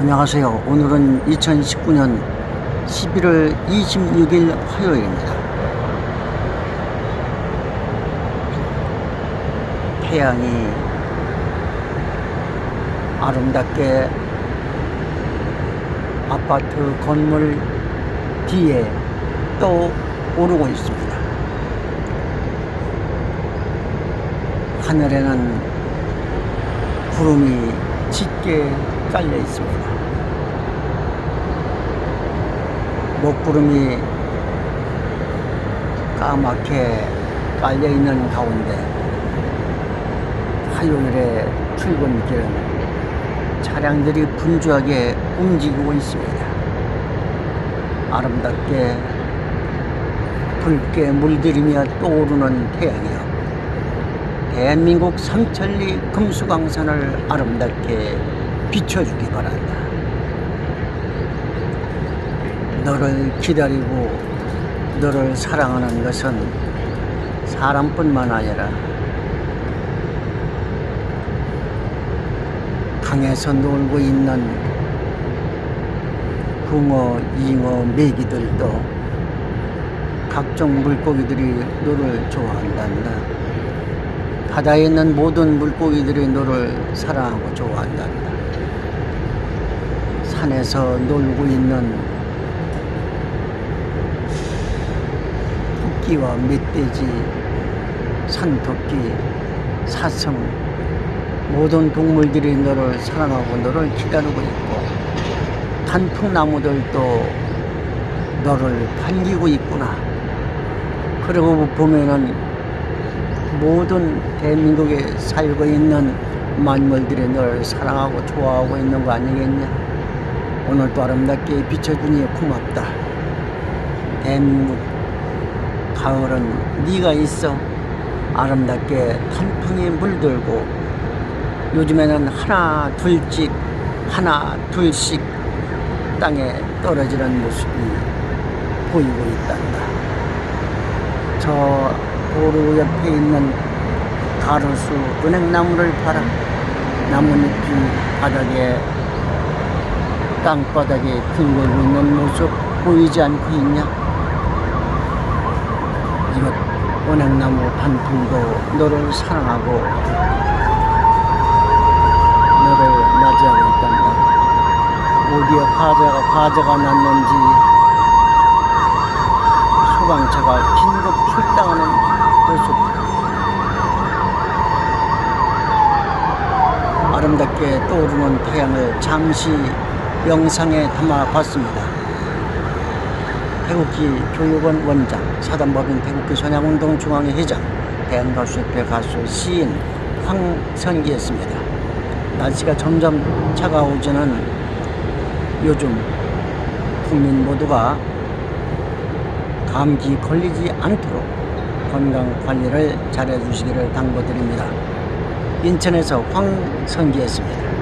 안녕하세요. 오늘은 2019년 11월 26일 화요일입니다. 태양이 아름답게 아파트 건물 뒤에 또 오르고 있습니다. 하늘에는 구름이 짙게 깔려 있습니다. 먹구름이 까맣게 깔려 있는 가운데 화요일에 출근길은 차량들이 분주하게 움직이고 있습니다. 아름답게 붉게 물들이며 떠오르는 태양이요. 대한민국 삼천리 금수강산을 아름답게 비춰주기 바란다. 너를 기다리고 너를 사랑하는 것은 사람뿐만 아니라 강에서 놀고 있는 붕어, 잉어, 메기들도 각종 물고기들이 너를 좋아한단다. 바다에 있는 모든 물고기들이 너를 사랑하고 좋아한단다. 산에서 놀고 있는 토끼와 멧돼지, 산토끼, 사슴, 모든 동물들이 너를 사랑하고 너를 기다리고 있고, 단풍나무들도 너를 반기고 있구나. 그러고 보면은 모든 대한민국에 살고 있는 만물들이 너를 사랑하고 좋아하고 있는 거 아니겠냐? 오늘도 아름답게 비춰주니 고맙다. 대한민국 가을은 네가 있어 아름답게 단풍이 물들고 요즘에는 하나 둘씩 하나 둘씩 땅에 떨어지는 모습이 보이고 있단다. 저 도로 옆에 있는 가로수 은행나무를 봐라. 나뭇잎이 바닥에 땅바닥에 뒹굴고 있는 모습 보이지 않고 있냐? 이것 은행나무 단풍도 너를 사랑하고 너를 맞이하고 있단다. 어디에 화재가 화재가 났는지 소방차가 긴급 출동하는 모습 아름답게 떠오르는 태양을 잠시 영상에 담아봤습니다. 태국기 교육원 원장, 사단법인 태국기 선양운동 중앙회 회장, 대한가수협회 가수 시인 황선기였습니다. 날씨가 점점 차가워지는 요즘 국민 모두가 감기 걸리지 않도록 건강 관리를 잘해 주시기를 당부드립니다. 인천에서 황선기였습니다.